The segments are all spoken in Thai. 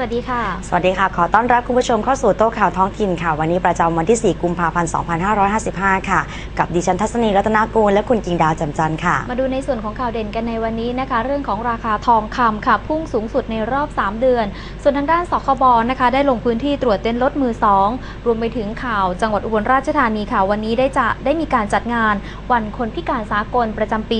วัสดีค่ะ สวัสดีค่ะ ขอต้อนรับคุณผู้ชมเข้าสู่โต๊ะข่าวท้องถิ่นค่ะ วันนี้ประจำวันที่ 4 กุมภาพันธ์ 2555 ค่ะ กับดิฉันทัศนีรัตนากูลและคุณกิงดาวจำจันทร์ค่ะ มาดูในส่วนของข่าวเด่นกันในวันนี้นะคะ เรื่องของราคาทองคำค่ะ พุ่งสูงสุดในรอบ 3 เดือน ส่วนทางด้านสคบนะคะ ได้ลงพื้นที่ตรวจเต้นรถมือ 2 รวมไปถึงข่าวจังหวัดอุบลราชธานีค่ะ วันนี้ได้จะได้มีการจัดงาน วันคนพิการสากลประจำปี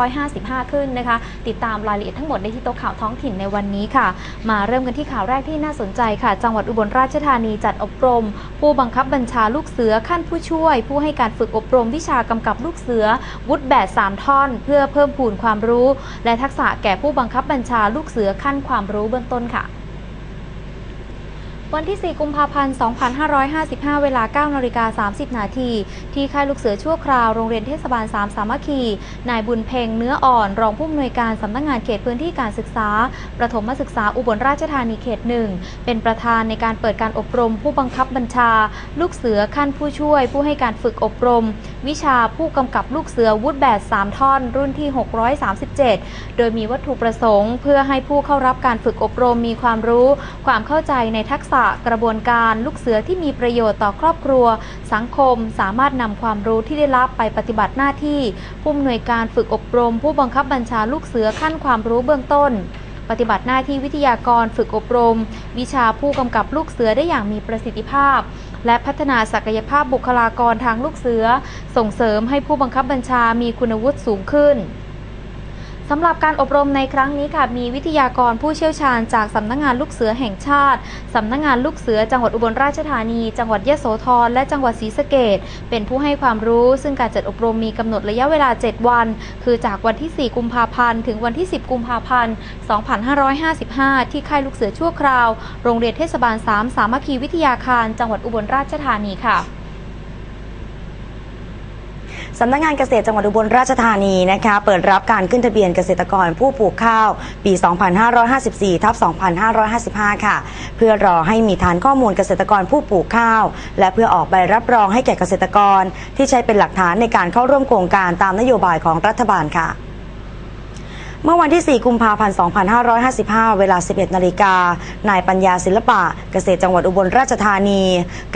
2555 ขึ้นนะคะ ติดตามรายละเอียดทั้งหมดได้ที่โต๊ะข่าวท้องถิ่นในวันนี้ค่ะ มาเริ่มกันที่ข่าวแรกที่น่าสนใจค่ะ จังหวัดอุบลราชธานีจัดอบรม ผู้บังคับบัญชาลูกเสือขั้นผู้ช่วย ผู้ให้การฝึกอบรมวิชากำกับลูกเสือ วุฒิแบบ3ท่อน เพื่อเพิ่มพูนความรู้ และทักษะแก่ผู้บังคับบัญชาลูกเสือขั้นความรู้เบื้องต้นค่ะ วันที่ 4 กุมภาพันธ์ 2555 เวลา 9นาฬิกา30 นาที ที่ค่ายลูกเสือชั่วคราว โรงเรียนเทศบาล 3 สามัคคี นายบุญเพ็งเนื้ออ่อน รองผู้อำนวยการสำนักงงานเขตพื้นที่การศึกษา ประถมศึกษาอุบลราชธานีเขตหนึ่ง เป็นประธานในการเปิดการอบรม ผู้บังคับบัญชา ลูกเสือขั้นผู้ช่วย ผู้ให้การฝึกอบรม วิชาผู้กำกับลูกเสือวุฒแบบ3ท่อน รุ่นที่ 637 โดยมีวัตถุประสงค์ เพื่อให้ผู้เข้ารับการฝึกอบรมมีความรู้ ความเข้าใจในทักษะกระบวนการลูกเสือที่มีประโยชน์ต่อครอบครัว สังคมสามารถนำความรู้ที่ได้รับไปปฏิบัติหน้าที่ ผู้อำนวยการฝึกอบรม ผู้บังคับบัญชาลูกเสือขั้นความรู้เบื้องต้นปฏิบัติหน้าที่วิทยากรฝึกอบรม วิชาผู้กำกับลูกเสือได้อย่างมีประสิทธิภาพ และพัฒนาศักยภาพบุคลากรทางลูกเสือ ส่งเสริมให้ผู้บังคับบัญชามีคุณวุฒิสูงขึ้น สำหรับการอบรมในครั้งนี้ค่ะ มีวิทยากรผู้เชี่ยวชาญจากสำนักงงานลูกเสือแห่งชาติ สำนักงงานลูกเสือจังหวัดอุบลราชธานี จังหวัดยะโสธร และจังหวัดศรีสะเกดเป็นผู้ให้ความรู้ ซึ่งการจัดอบรมมีกำหนดระยะเวลา 7 วัน คือจากวันที่ 4 กุมภาพันธ์ ถึงวันที่ 10 กุมภาพันธ์ 2555 ที่ค่ายลูกเสือชั่วคราว โรงเรียนเทศบาล 3 สามัคคีวิทยาคาร จังหวัดอุบลราชธานีค่ะ สำนักงานเกษตรจังหวัดอุบลราชธานีนะคะเปิดรับการขึ้นทะเบียนเกษตรกรผู้ปลูกข้าว ปี 2554ทับ2555 ค่ะ เพื่อรอให้มีฐานข้อมูลเกษตรกรผู้ปลูกข้าว และเพื่อออกใบรับรองให้แก่เกษตรกร ที่ใช้เป็นหลักฐานในการเข้าร่วมโครงการตามนโยบายของรัฐบาลค่ะ เมื่อวันที่ 4 กุมภาพันธ์ 2555 เวลา 11 นาฬิกา นายปัญญาศิลปะ เกษตรจังหวัดอุบลราชธานี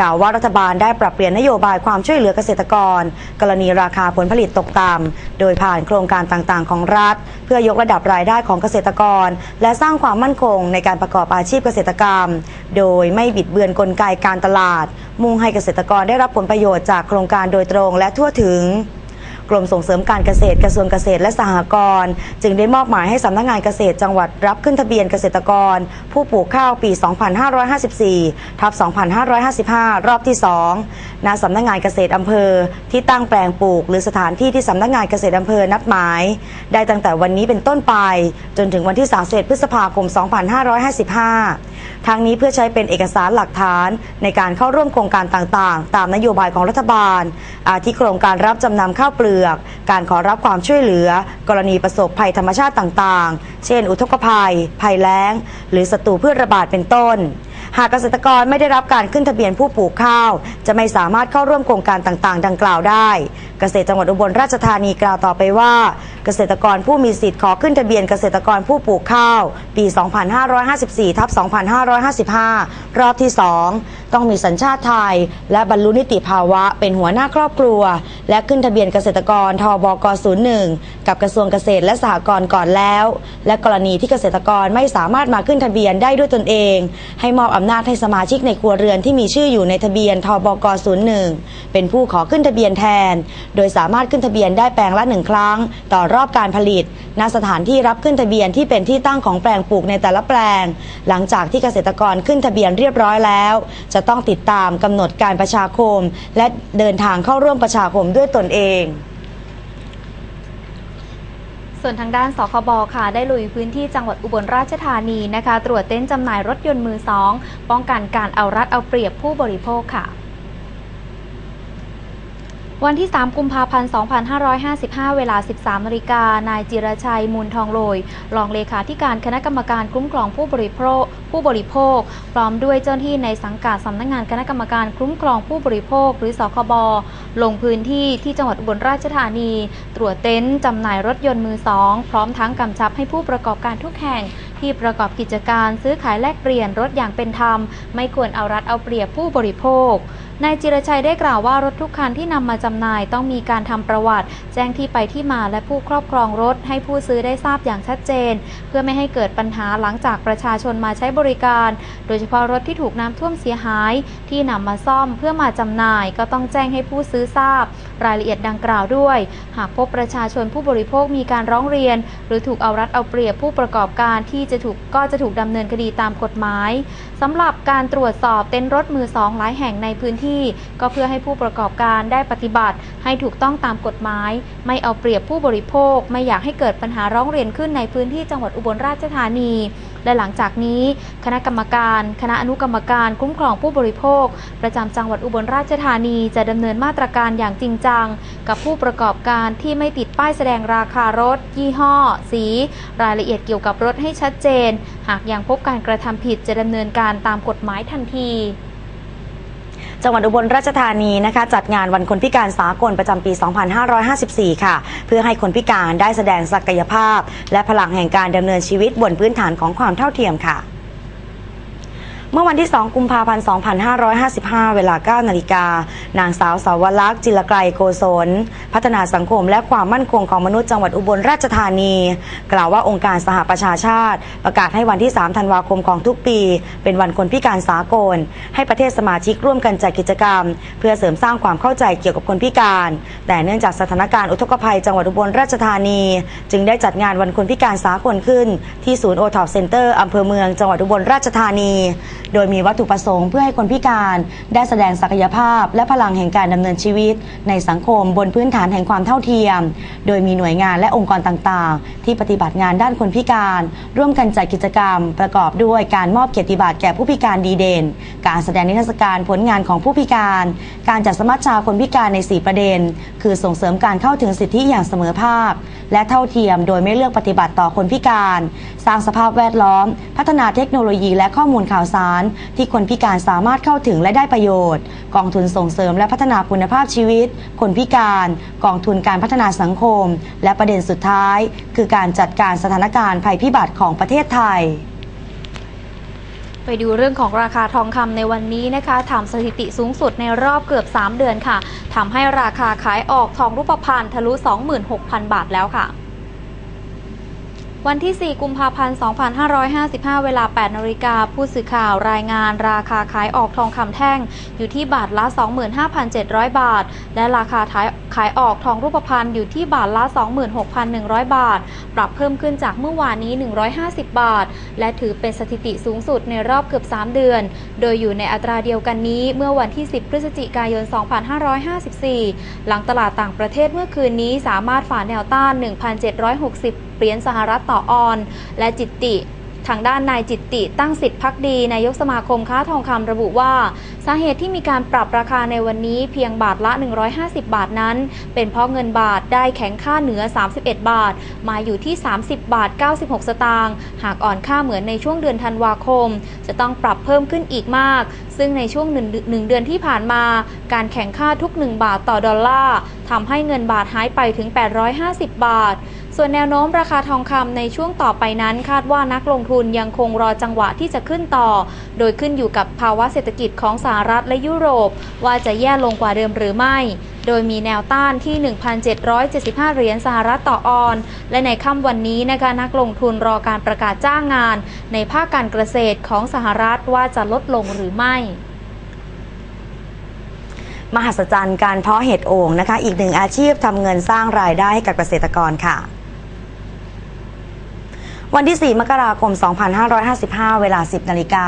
กล่าวว่ารัฐบาลได้ปรับเปลี่ยนนโยบายความช่วยเหลือเกษตรกร กรณีราคาผลผลิตตกต่ำ โดยผ่านโครงการต่างๆ ของรัฐ เพื่อยกระดับรายได้ของเกษตรกร และสร้างความมั่นคงในการประกอบอาชีพเกษตรกรรม โดยไม่บิดเบือนกลไกการตลาด มุ่งให้เกษตรกรได้รับผลประโยชน์จากโครงการโดยตรงและทั่วถึง กรมส่งเสริมการเกษตรกระทรวงเกษตรและสหกรณ์จึงได้มอบหมายให้สำนักงานเกษตรจังหวัดรับขึ้นทะเบียนเกษตรกร ผู้ปลูกข้าวปี 2554 ทับ 2555 รอบที่ 2 ณสำนักงานเกษตรอำเภอ ที่ตั้งแปลงปลูก หรือสถานที่ที่สำนักงานเกษตรอำเภอนัดหมาย ได้ตั้งแต่วันนี้เป็นต้นไป จนถึงวันที่31พฤษภาคม 2555 ทางนี้เพื่อใช้เป็นเอกสารหลักฐานในการเข้าร่วมโครงการต่างๆ ตามนโยบายของรัฐบาล อาทิโครงการรับจำนำข้าวเปลือกการขอรับความช่วยเหลือ กรณีประสบภัยธรรมชาติต่างๆ เช่น อุทกภัย ภัยแล้ง หรือศัตรูพืชระบาดเป็นต้น หากเกษตรกรไม่ได้รับการขึ้นทะเบียนผู้ปลูกข้าว จะไม่สามารถเข้าร่วมโครงการต่างๆ ดังกล่าวได้ เกษตรจังหวัดอุบลราชธานีกล่าวต่อไปว่า เกษตรกรผู้มีสิทธิ์ขอขึ้นทะเบียนเกษตรกรผู้ปลูกข้าว ปี 2554ทับ2555 รอบที่ 2 ต้องมีสัญชาติไทย และบรรลุนิติภาวะเป็นหัวหน้าครอบครัว และขึ้นทะเบียนเกษตรกรทบก01 กับกระทรวงเกษตรและสหกรณ์ก่อนแล้ว และกรณีที่เกษตรกรไม่สามารถมาขึ้นทะเบียนได้ด้วยตนเอง ให้มอบอำนาจให้สมาชิกในครัวเรือนที่มีชื่ออยู่ในทะเบียนทบก 01 เป็นผู้ขอขึ้นทะเบียนแทน โดยสามารถขึ้นทะเบียนได้แปลงละหนึ่งครั้ง ต่อรอบการผลิต ณ สถานที่รับขึ้นทะเบียนที่เป็นที่ตั้งของแปลงปลูกในแต่ละแปลง หลังจากที่เกษตรกรขึ้นทะเบียนเรียบร้อยแล้ว จะต้องติดตามกำหนดการประชาคม และเดินทางเข้าร่วมประชาคมด้วยตนเอง ส่วนทางด้านสคบค่ะ ได้ลุยพื้นที่จังหวัดอุบลราชธานีนะคะ ตรวจเต้นจำหน่ายรถยนต์มือสองป้องกันการเอารัดเอาเปรียบผู้บริโภคค่ะ วันที่ 3 กุมภาพันธ์ 2555 เวลา 13นาฬิกา นายจิรชัย มูลทองโรยรองเลขาธิการคณะกรรมการคุ้มครองผู้บริโภค ผู้บริโภค พร้อมด้วยเจ้าหน้าที่ในสังกัดสำนักงานคณะกรรมการคุ้มครองผู้บริโภค หรือสคบ ลงพื้นที่ที่จังหวัดอุบลราชธานี ตรวจเต็นท์จำหน่ายรถยนต์มือสอง พร้อมทั้งกำชับให้ผู้ประกอบการทุกแห่งที่ประกอบกิจการซื้อขายแลกเปลี่ยนรถอย่างเป็นธรรม ไม่ควรเอารัดเอาเปรียบผู้บริโภค นายจิรชัยได้กล่าวว่ารถทุกคันที่นำมาจำหน่ายต้องมีการทำประวัติ แจ้งที่ไปที่มาและผู้ครอบครองรถให้ผู้ซื้อได้ทราบอย่างชัดเจน เพื่อไม่ให้เกิดปัญหาหลังจากประชาชนมาใช้บริการ โดยเฉพาะรถที่ถูกน้ำท่วมเสียหาย ที่นำมาซ่อมเพื่อมาจำหน่ายก็ต้องแจ้งให้ผู้ซื้อทราบรายละเอียดดังกล่าวด้วย หากพบประชาชนผู้บริโภคมีการร้องเรียน หรือถูกเอารัดเอาเปรียบผู้ประกอบการที่จะถูกก็จะถูกดำเนินคดีตามกฎหมายสำหรับการตรวจสอบเต็นท์รถมือสองหลายแห่งในพื้นที่ ก็เพื่อให้ผู้ประกอบการได้ปฏิบัติ ให้ถูกต้องตามกฎหมาย ไม่เอาเปรียบผู้บริโภค ไม่อยากให้เกิดปัญหาร้องเรียนขึ้นในพื้นที่จังหวัดอุบลราชธานี และหลังจากนี้ คณะกรรมการ คณะอนุกรรมการคุ้มครองผู้บริโภค ประจำจังหวัดอุบลราชธานีจะดำเนินมาตรการอย่างจริงจัง กับผู้ประกอบการที่ไม่ติดป้ายแสดงราคารถ ยี่ห้อ สี รายละเอียดเกี่ยวกับรถให้ชัดเจน หากยังพบการกระทำผิดจะดำเนินการตามกฎหมายทันที จังหวัดอุบลราชธานีนะคะ จัดงานวันคนพิการสากลประจำปี 2554 ค่ะ เพื่อให้คนพิการได้แสดงศักยภาพ และพลังแห่งการดำเนินชีวิตบนพื้นฐานของความเท่าเทียมค่ะ เมื่อวันที่ 2 กุมภาพันธ์ 2555 เวลา 9 นาฬิกา นางสาวสาวลักษณ์จิรไกรโกศล พัฒนาสังคมและความมั่นคงของมนุษย์จังหวัดอุบลราชธานี กล่าวว่าองค์การสหประชาชาติ ประกาศให้วันที่ 3 ธันวาคมของทุกปี เป็นวันคนพิการสากล ให้ประเทศสมาชิกร่วมกันจัดกิจกรรม เพื่อเสริมสร้างความเข้าใจเกี่ยวกับคนพิการ แต่เนื่องจากสถานการณ์อุทกภัยจังหวัดอุบลราชธานี จึงได้จัดงานวันคนพิการสากลขึ้น ที่ศูนย์โอทอปเซ็นเตอร์อำเภอเมืองจังหวัดอุบลราชธานีโดยมีวัตถุประสงค์เพื่อให้คนพิการได้แสดงศักยภาพ และพลังแห่งการดำเนินชีวิต ในสังคมบนพื้นฐานแห่งความเท่าเทียม โดยมีหน่วยงานและองค์กรต่างๆ ที่ปฏิบัติงานด้านคนพิการ ร่วมกันจัดกิจกรรม ประกอบด้วยการมอบเกียรติบัตรแก่ผู้พิการดีเด่น การแสดงนิทรรศการผลงานของผู้พิการ การจัดสมัชชาคนพิการใน 4 ประเด็น คือส่งเสริมการเข้าถึงสิทธิอย่างเสมอภาคและเท่าเทียมโดยไม่เลือกปฏิบัติต่อคนพิการ สร้างสภาพแวดล้อม พัฒนาเทคโนโลยีและข้อมูลข่าวสาร ที่คนพิการสามารถเข้าถึงและได้ประโยชน์ กองทุนส่งเสริมและพัฒนาคุณภาพชีวิต คนพิการ กองทุนการพัฒนาสังคม และประเด็นสุดท้าย คือการจัดการสถานการณ์ภัยพิบัติของประเทศไทย ไปดูเรื่องของราคาทองคำในวันนี้นะคะทำสถิติสูงสุดในรอบเกือบ 3 เดือนค่ะทำให้ราคาขายออกทองรูปพรรณทะลุ 26,000 บาทแล้วค่ะ วันที่ 4 กุมภาพันธ์ 2555 เวลา 8นาฬิกาผู้สื่อข่าวรายงานราคาขายออกทองคำแท่งอยู่ที่บาทละ 25,700 บาท และราคาขายขายออกทองรูปพรรณอยู่ที่บาทละ 26,100 บาท ปรับเพิ่มขึ้นจากเมื่อวานนี้ 150 บาท และถือเป็นสถิติสูงสุดในรอบเกือบ 3 เดือน โดยอยู่ในอัตราเดียวกันนี้เมื่อวันที่ 10 พฤศจิกายน 2554 หลังตลาดต่างประเทศเมื่อคืนนี้สามารถฝ่าแนวต้าน 1,760 เหรียญสหรัฐต่อออน และจิตติ ทางด้านนายจิตติตั้งสิทธิพักดีนายกสมาคมค้าทองคำระบุว่า สาเหตุที่มีการปรับราคาในวันนี้เพียงบาทละ 150 บาทนั้น เป็นเพราะเงินบาทได้แข็งค่าเหนือ 31 บาท มาอยู่ที่ 30 บาท 96 สตางค์หากอ่อนค่าเหมือนในช่วงเดือนธันวาคม จะต้องปรับเพิ่มขึ้นอีกมาก ซึ่งในช่วงหนึ่งเดือนที่ผ่านมา การแข่งค่าทุก 1 บาทต่อดอลลาร์ทำให้เงินบาทหายไปถึง 850 บาท ส่วนแนวโน้มราคาทองคำในช่วงต่อไปนั้น คาดว่านักลงทุนยังคงรอจังหวะที่จะขึ้นต่อ โดยขึ้นอยู่กับภาวะเศรษฐกิจของสหรัฐและยุโรป ว่าจะแย่ลงกว่าเดิมหรือไม่ โดยมีแนวต้านที่ 1,775 เหรียญสหรัฐต่อออน และในค่ำวันนี้นะคะนักลงทุนรอการประกาศจ้างงาน ในภาคการเกษตรของสหรัฐว่าจะลดลงหรือไม่มหัศจรรย์การเพาะเห็ดโอ่งนะคะ อีกหนึ่งอาชีพทำเงินสร้างรายได้ให้กับเกษตรกรค่ะ วันที่ 4 มกราคม 2555 เวลา 10 นาฬิกา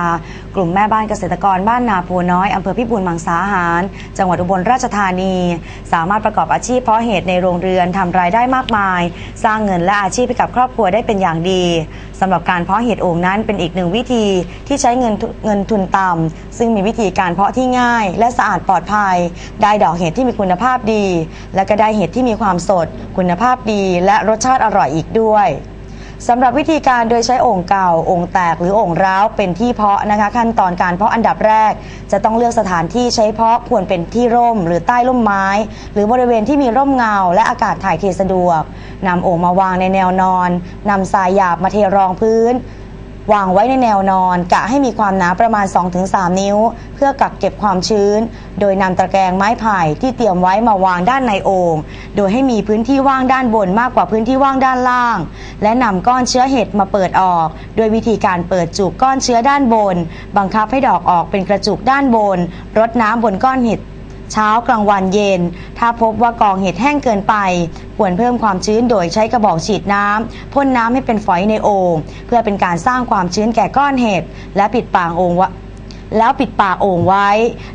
กลุ่มแม่บ้านเกษตรกรบ้านนาโพน้อยอำเภอพิบูลมังสาหาร จังหวัดอุบลราชธานี สามารถประกอบอาชีพเพาะเห็ดในโรงเรือนทำรายได้มากมาย สร้างเงินและอาชีพให้กับครอบครัวได้เป็นอย่างดีสำหรับการเพาะเห็ดโอ่งนั้นเป็นอีกหนึ่งวิธีที่ใช้เงินเงินทุนต่ำซึ่งมีวิธีการเพาะที่ง่าย และสะอาดปลอดภัย ได้ดอกเห็ดที่มีคุณภาพดี และก็ได้เห็ดที่มีความสด คุณภาพดี และรสชาติอร่อยอีกด้วย สำหรับวิธีการโดยใช้โอ่งเก่าโอ่งแตกหรือโอ่งร้าวเป็นที่เพาะนะคะ ขั้นตอนการเพาะอันดับแรก จะต้องเลือกสถานที่ใช้เพาะควรเป็นที่ร่ม หรือใต้ร่มไม้ หรือบริเวณที่มีร่มเงา และอากาศถ่ายเทสะดวกนำโอ่งมาวางในแนวนอนนำทรายหยาบมาเทรองพื้น วางไว้ในแนวนอนกะให้มีความหนาประมาณ 2-3 นิ้ว เพื่อกักเก็บความชื้น โดยนำตะแกรงไม้ไผ่ที่เตรียมไว้มาวางด้านในโอ่งโดยให้มีพื้นที่ว่างด้านบนมากกว่าพื้นที่ว่างด้านล่าง และนำก้อนเชื้อเห็ดมาเปิดออก โดยวิธีการเปิดจุกก้อนเชื้อด้านบน บังคับให้ดอกออกเป็นกระจุกด้านบนรดน้ำบนก้อนเห็ด เช้ากลางวันเย็น ถ้าพบว่ากองเห็ดแห้งเกินไป ควรเพิ่มความชื้นโดยใช้กระบอกฉีดน้ำพ่นน้ำให้เป็นฝอยในโอ่งเพื่อเป็นการสร้างความชื้นแก่ก้อนเห็ดและปิดปากโอ่งวะ แล้วปิดปากโอ่งไว้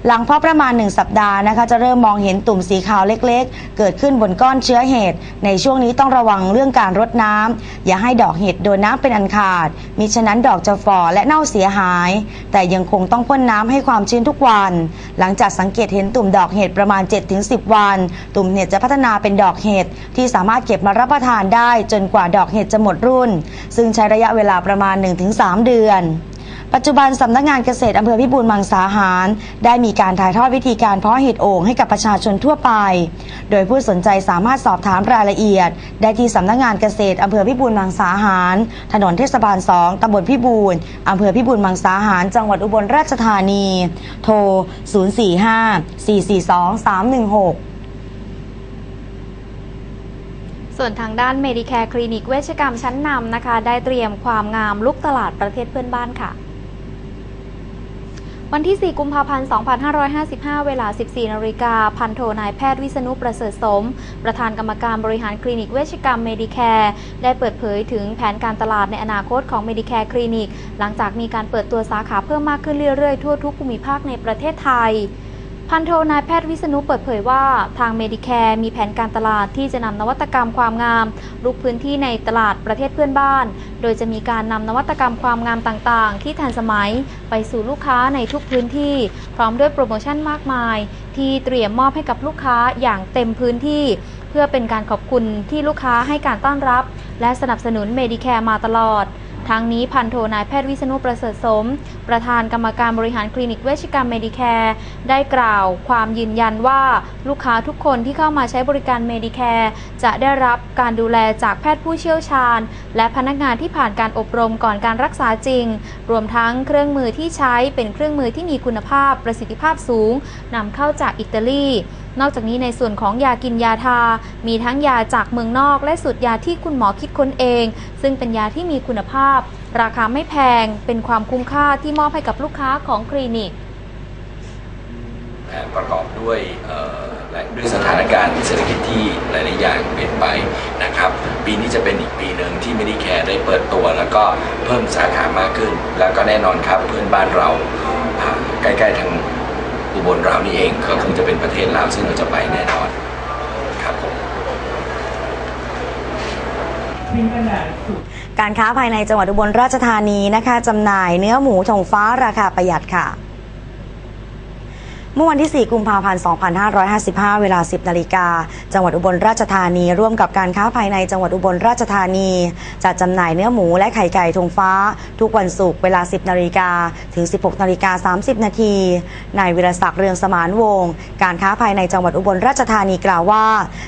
หลังเพาะประมาณ 1 สัปดาห์นะคะ จะเริ่มมองเห็นตุ่มสีขาวเล็กๆ เกิดขึ้นบนก้อนเชื้อเห็ดในช่วงนี้ต้องระวังเรื่องการรดน้ำอย่าให้ดอกเห็ดโดนน้ำเป็นอันขาด มิฉะนั้นดอกจะฝ่อและเน่าเสียหาย แต่ยังคงต้องพ่นน้ำให้ความชื้นทุกวัน หลังจากสังเกตเห็นตุ่มดอกเห็ดประมาณ 7-10 วัน ตุ่มเห็ดจะพัฒนาเป็นดอกเห็ดที่สามารถเก็บมารับประทานได้ จนกว่าดอกเห็ดจะหมดรุ่น ซึ่งใช้ระยะเวลาประมาณ 1-3 เดือน ปัจจุบันสำนักงานเกษตรอำเภอพิบูลมังสาหาร ได้มีการถ่ายทอดวิธีการเพาะเห็ดโอ่งให้กับประชาชนทั่วไป โดยผู้สนใจสามารถสอบถามรายละเอียด ได้ที่สำนักงานเกษตรอำเภอพิบูลมังสาหาร ถนนเทศบาล 2ตำบลพิบูลอำเภอพิบูลมังสาหาร จังหวัดอุบลราชธานี โทร 045 442 316ส่วนทางด้านเมดิแคร์คลินิกเวชกรรมชั้นนำนะคะ ได้เตรียมความงามลุกตลาดประเทศเพื่อนบ้านค่ะ วันที่ 4 กุมภาพันธ์ 2555 เวลา 14 นาฬิกา พันโทนายแพทย์วิษณุประเสริฐสม ประธานกรรมการบริหารคลินิกเวชกรรมเมดิแคร์ได้เปิดเผยถึงแผนการตลาดในอนาคตของเมดิแคร์คลินิก หลังจากมีการเปิดตัวสาขาเพิ่มมากขึ้นเรื่อยๆ ทั่วทุกภูมิภาคในประเทศไทย พันโทนายแพทย์วิษณุเปิดเผยว่าทางเมดิแคร์มีแผนการตลาดที่จะนำนวัตกรรมความงามลุกพื้นที่ในตลาดประเทศเพื่อนบ้าน โดยจะมีการนำนวัตกรรมความงามต่างๆ ที่ทันสมัยไปสู่ลูกค้าในทุกพื้นที่ พร้อมด้วยโปรโมชั่นมากมาย ที่เตรียมมอบให้กับลูกค้าอย่างเต็มพื้นที่ เพื่อเป็นการขอบคุณที่ลูกค้าให้การต้อนรับ และสนับสนุนเมดิแคร์มาตลอด ทั้งนี้พันโทนายแพทย์วิษณุประเสริฐสม ประธานกรรมการบริหารคลินิกเวชกรรมเมดิแคร์ได้กล่าวความยืนยันว่าลูกค้าทุกคนที่เข้ามาใช้บริการเมดิแคร์จะได้รับการดูแลจากแพทย์ผู้เชี่ยวชาญ และพนักงานที่ผ่านการอบรมก่อนการรักษาจริง รวมทั้งเครื่องมือที่ใช้เป็นเครื่องมือที่มีคุณภาพประสิทธิภาพสูงนำเข้าจากอิตาลี นอกจากนี้ในส่วนของยากินยาทา มีทั้งยาจากเมืองนอก และสูตรยาที่คุณหมอคิดค้นเอง ซึ่งเป็นยาที่มีคุณภาพ ราคาไม่แพง เป็นความคุ้มค่าที่มอบให้กับลูกค้าของคลินิก ประกอบด้วยและด้วยสถานการณ์เศรษฐกิจที่หลาย ๆ อย่างเปลี่ยนไปนะครับ ปีนี้จะเป็นอีกปีหนึ่งที่ Medicare ได้เปิดตัว แล้วก็เพิ่มสาขามากขึ้น แล้วก็แน่นอนครับเพื่อนบ้านเราอ่าใกล้ ๆ ทาง อุบลเรานี่เองก็คงจะเป็นประเทศลาวซึ่งเราจะไปแน่นอนครับผม การค้าภายในจังหวัดอุบลราชธานีนะคะจำหน่ายเนื้อหมูชงฟ้าราคาประหยัดค่ะ เมื่อวันที่ 4 กุมภาพันธ์ 2555 เวลา 10 นาฬิกา จังหวัดอุบลราชธานี ร่วมกับการค้าภายในจังหวัดอุบลราชธานี จัดจำหน่ายเนื้อหมูและไข่ไก่ธงฟ้า ทุกวันศุกร์เวลา 10 นาฬิกา ถึง 16 นาฬิกา 30 นาที นายวิรศักดิ์เรืองสมานวงศ์ การค้าภายในจังหวัดอุบลราชธานีกล่าวว่า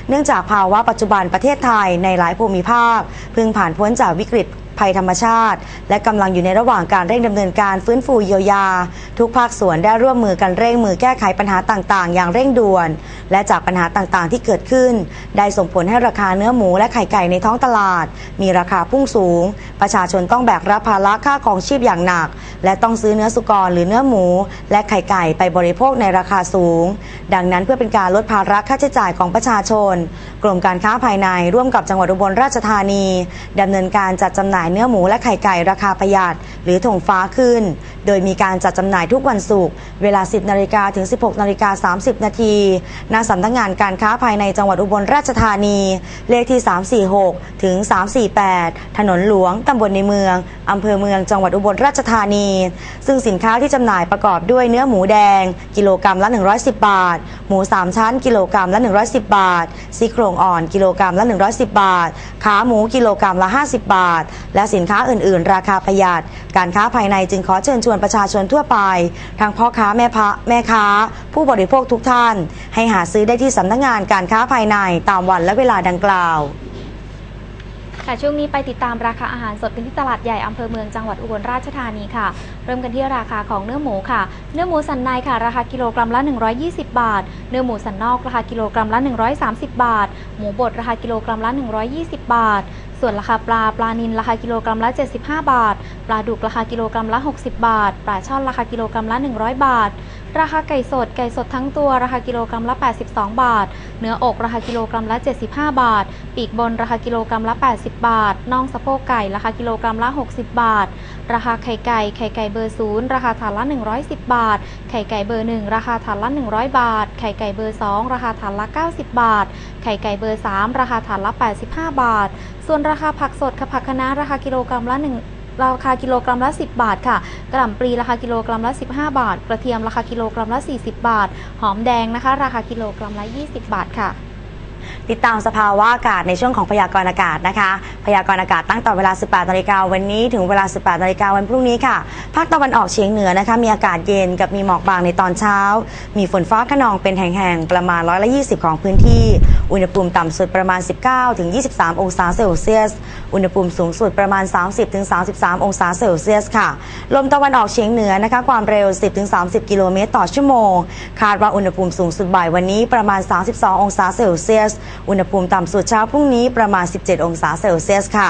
เนื่องจากภาวะปัจจุบันประเทศไทยในหลายภูมิภาคเพิ่งผ่านพ้นจากวิกฤตภัยธรรมชาติ และกำลังอยู่ในระหว่างการเร่งดำเนินการฟื้นฟูเยียวยา ทุกภาคส่วนได้ร่วมมือกันเร่งมือแก้ไขปัญหาต่างๆ อย่างเร่งด่วน และจากปัญหาต่างๆ ที่เกิดขึ้น ได้ส่งผลให้ราคาเนื้อหมูและไข่ไก่ในท้องตลาด มีราคาพุ่งสูง ประชาชนต้องแบกรับภาระค่าของชีพอย่างหนัก และต้องซื้อเนื้อสุกรหรือเนื้อหมู และไข่ไก่ไปบริโภคในราคาสูง ดังนั้นเพื่อเป็นการลดภาระค่าใช้จ่ายของประชาชน กรมการค้าภายในร่วมกับจังหวัดอุบลราชธานีดำเนินการจัดจำหน่ายเนื้อหมูและไข่ไก่ราคาประหยัด หรือถงฟ้าขึ้น โดยมีการจัดจำหน่ายทุกวันศุกร์เวลา 10นาฬิกาถึง 16นาฬิกา30นาทีณสำนักงานการค้าภายในจังหวัดอุบลราชธานี เลขที่ 346 ถึง 348 ถนนหลวงตำบลในเมืองอำเภอเมืองจังหวัดอุบลราชธานี ซึ่งสินค้าที่จำหน่ายประกอบด้วยเนื้อหมูแดง กิโลกรัมละ 110 บาท หมู 3 ชั้น กิโลกรัมละ 110 บาทซี่โครงอ่อนกิโลกรัมละ 110 บาท ขาหมูกิโลกรัมละ 50 บาท และสินค้าอื่น ๆ ราคาประหยัด การค้าภายในจึงขอเชิญชวนประชาชนทั่วไปทั้งพ่อค้าแม่พะแม่ค้า ผู้บริโภคทุกท่าน ให้หาซื้อได้ที่สำนักงานการค้าภายในตามวันและเวลาดังกล่าวค่ะช่วงนี้ไปติดตามราคาอาหารสดกันที่ตลาดใหญ่อำเภอเมืองจังหวัดอุบลราชธานีค่ะ เริ่มกันที่ราคาของเนื้อหมูค่ะ เนื้อหมูสันในค่ะ ราคากิโลกรัมละ 120 บาท เนื้อหมูสันนอกราคากิโลกรัมละ 130 บาท หมูบดราคากิโลกรัมละ 120 บาท ส่วนราคาปลาปลานิลราคากิโลกรัมละ 75 บาท ปลาดุกราคากิโลกรัมละ 60 บาท ปลาช่อนราคากิโลกรัมละ 100 บาท ราคาไก่สด ไก่สดทั้งตัวราคากิโลกรัมละ 82 บาท เนื้ออกราคากิโลกรัมละ 75 บาท ปีกบนราคากิโลกรัมละ 80 บาท น่องสะโพกไก่ราคากิโลกรัมละ 60 บาท ราคาไข่ไก่ ไข่ไก่เบอร์ศูนย์ราคาถาดละ 110 บาท ไข่ไก่เบอร์1ราคาถาดละ 100 บาท ไข่ไก่เบอร์2ราคาถาดละ 90 บาท ไข่ไก่เบอร์3ราคาถาดละ 85 บาท ส่วนราคาผักสดค่ะผักคะน้าราคากิโลกรัมละ1 ราคากิโลกรัมละ 10 บาทค่ะ กระหล่ำปลีราคากิโลกรัมละ 15 บาท กระเทียมราคากิโลกรัมละ 40 บาท หอมแดงนะคะ ราคากิโลกรัมละ 20 บาทค่ะ ติดตามสภาวะอากาศในช่วงของพยากรณ์อากาศนะคะ พยากรณ์อากาศตั้งแต่เวลา 18นาฬิกาวันนี้ถึงเวลา 18นาฬิกาวันพรุ่งนี้ค่ะ ภาคตะวันออกเฉียงเหนือนะคะ มีอากาศเย็นกับมีหมอกบางในตอนเช้า มีฝนฟ้าขนองเป็นแห่งๆ ประมาณร้อยละ20 ของพื้นที่ อุณหภูมิต่ำสุดประมาณ 19ถึง23 องศาเซลเซียส อุณหภูมิสูงสุดประมาณ 30ถึง33 องศาเซลเซียสค่ะ ลมตะวันออกเฉียงเหนือนะคะ ความเร็ว 10ถึง30 กิโลเมตรต่อชั่วโมง คาดว่าอุณหภูมิสูงสุดบ่ายวันนี้ประมาณ 32 องศาเซลเซียส อุณหภูมิต่ำสุดเช้าพรุ่งนี้ประมาณ 17 องศาเซลเซียสค่ะ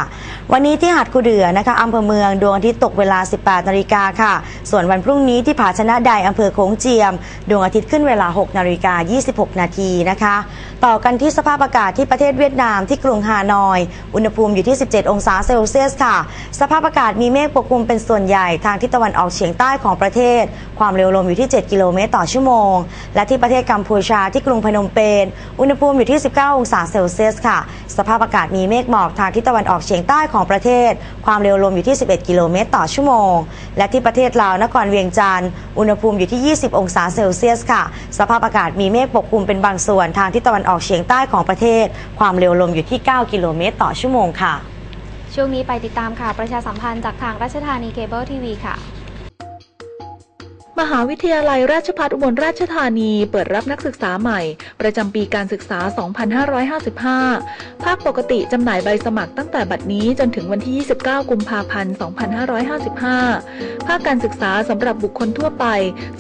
วันนี้ที่หาดคูเดือนะคะอำเภอเมืองดวงอาทิตย์ตกเวลา 18 นาฬิกาค่ะ ส่วนวันพรุ่งนี้ที่ผาชนะใดอำเภอโขงเจียม ดวงอาทิตย์ขึ้นเวลา 6 นาฬิกา 26 นาทีนะคะ ต่อกันที่ที่สภาพอากาศที่ประเทศเวียดนามที่กรุงฮานอย อุณหภูมิอยู่ที่ 17 องศาเซลเซียสค่ะ สภาพอากาศมีเมฆปกคลุมเป็นส่วนใหญ่ทางทิศตะวันออกเฉียงใต้ของประเทศ ความเร็วลมอยู่ที่ 7 กิโลเมตรต่อชั่วโมง และที่ประเทศกัมพูชาที่กรุงพนมเปญ อุณหภูมิอยู่ที่ 19 องศาเซลเซียสค่ะ สภาพอากาศมีเมฆหมอกทางทิศตะวันออกเฉียงใต้ของประเทศ ความเร็วลมอยู่ที่ 11 กิโลเมตรต่อชั่วโมง และที่ประเทศลาวนครเวียงจันทร์ อุณหภูมิอยู่ที่ 20 องศาเซลเซียสค่ะ สภาพอากาศมีเมฆปกคลุมเป็นบางส่วนทางทิศตะวันออกเฉียงใต้ของประเทศ ความเร็วลมอยู่ที่ 9 กิโลเมตรต่อชั่วโมงค่ะ ช่วงนี้ไปติดตามข่าวประชาสัมพันธ์จากทางราชธานีเคเบิลทีวีค่ะ มหาวิทยาลัยราชภัฏอุบลราชธานีเปิดรับนักศึกษาใหม่ ประจำปีการศึกษา 2555 ภาคปกติจำหน่ายใบสมัครตั้งแต่บัดนี้จนถึงวันที่ 29 กุมภาพันธ์ 2555 ภาคการศึกษาสำหรับบุคคลทั่วไป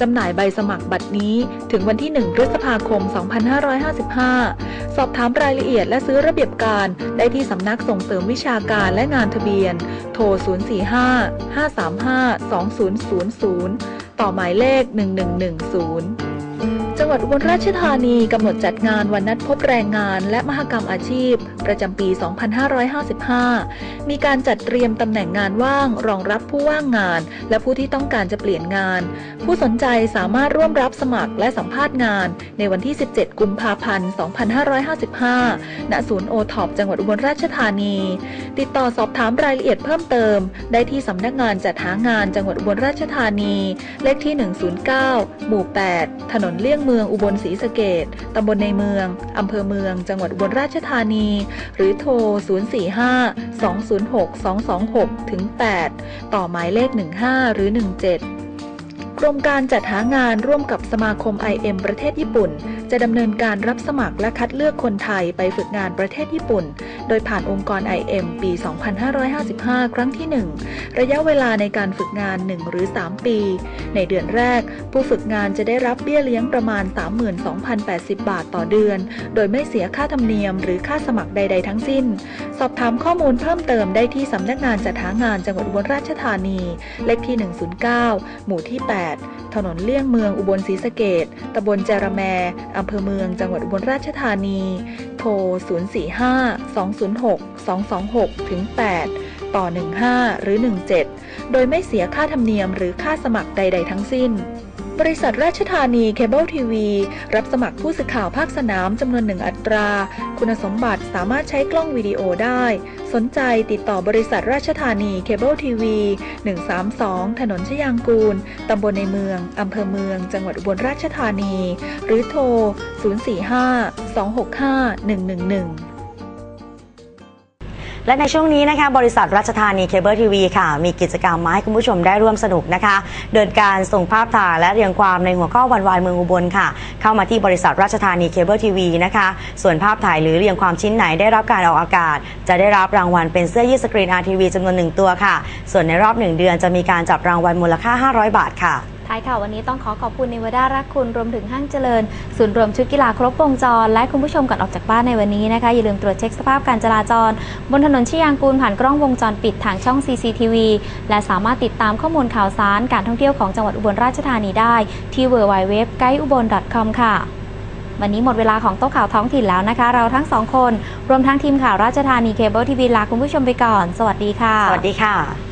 จำหน่ายใบสมัครบัดนี้ ถึงวันที่ 1 พฤษภาคม 2555 สอบถามรายละเอียดและซื้อระเบียบการ ได้ที่สำนักส่งเสริมวิชาการและงานทะเบียน โทร 045 535 2000 ต่อหมายเลข 1110 งหวัดอุบลราชธานีกำหนดจัดงานวันนัดพบแรงงาน และมหกรรมอาชีพ ประจำปี 2555 มีการจัดเตรียมตำแหน่งงานว่าง รองรับผู้ว่างงาน และผู้ที่ต้องการจะเปลี่ยนงาน ผู้สนใจสามารถร่วมรับสมัครและสัมภาษณ์งาน ในวันที่ 17 กุมภาพันธ์ 2555 ณ ศูนย์โอท็อปจังหวัดอุบลราชธานี ติดต่อสอบถามรายละเอียดเพิ่มเติม ได้ที่สำนักงานจัดหางานจังหวัดอุบลราชธานี เลขที่ 109 หมู่ 8 ถนนเลี่ยงเมืองือุบลศรีสะเกดตำบลในเมือง อำเภอเมือง จังหวัดอุบลราชธานี หรือโทร 045 206 226 ถึง 8 ต่อหมายเลข 15 หรือ 17กรมการจัดหางานร่วมกับสมาคม IM ประเทศญี่ปุ่น จะดำเนินการรับสมัครและคัดเลือกคนไทยไปฝึกงานประเทศญี่ปุ่น โดยผ่านองค์กร IM ปี 2555 ครั้งที่ 1 ระยะเวลาในการฝึกงาน 1 หรือ 3 ปี ในเดือนแรก ผู้ฝึกงานจะได้รับเบี้ยเลี้ยงประมาณ 32,080 บาทต่อเดือน โดยไม่เสียค่าธรรมเนียมหรือค่าสมัครใด ๆ ทั้งสิ้น สอบถามข้อมูลเพิ่มเติมได้ที่สำนักงานจัดหางานจังหวัดอุบลราชธานี เลขที่ 109 หมู่ที่ 8 ถนนเลี่ยงเมืองอุบลศรีสะเกดตำบลจระแมอำเภอเมืองจังหวัดอุบลราชธานี โทร 045 206 226 ถึง 8 ต่อ 15 หรือ 17 โดยไม่เสียค่าธรรมเนียมหรือค่าสมัครใด ๆ ทั้งสิ้น บริษัทราชธานีเคเบิลทีวีรับสมัครผู้สื่อข่าวภาคสนามจำนวนหนึ่งอัตรา คุณสมบัติสามารถใช้กล้องวิดีโอได้ สนใจติดต่อบริษัทราชธานีเคเบิลทีวี 132 ถนนชยางกูล ตำบลในเมือง อำเภอเมือง จังหวัดอุบลราชธานี หรือโทร 045 265 111 และในช่วงนี้นะคะบริษัทรัชธานีเคเบิลทีวีค่ะ มีกิจกรรมมาให้คุณผู้ชมได้ร่วมสนุกนะคะ เดินการส่งภาพถ่ายและเรียงความในหัวข้อวันวายเมืองอุบลค่ะ เข้ามาที่บริษัทรัชธานีเคเบิลทีวีนะคะ ส่วนภาพถ่ายหรือเรียงความชิ้นไหนได้รับการออกอากาศ จะได้รับรางวัลเป็นเสื้อยืดสกรีนอาร์ทีวีจำนวนหนึ่งตัวค่ะ ส่วนในรอบหนึ่งเดือนจะมีการจับรางวัลมูลค่า 500 บาทค่ะ ท้ายข่าววันนี้ต้องขอขอบคุณในวดารักคุณรวมถึงห้างเจริญ ศูนย์รวมชุดกีฬาครบวงจร และคุณผู้ชมก่อนออกจากบ้านในวันนี้นะคะ อย่าลืมตรวจเช็คสภาพการจราจร บนถนนชิยางกูลผ่านกล้องวงจรปิดทางช่อง CCTV และสามารถติดตามข้อมูลข่าวสารการท่องเที่ยวของจังหวัดอุบลราชธานีได้ ที่ www g u i d e u b o l com ค่ะวันนี้หมดเวลาของโต๊ะข่าวท้องถิ่นแล้วนะคะ เราทั้งสองคน รวมทั้งทีมข่าวราชธานีเคเบิลทีวีลาคุณผู้ชมไปก่อน สวัสดีค่ะ สวัสดีค่ะ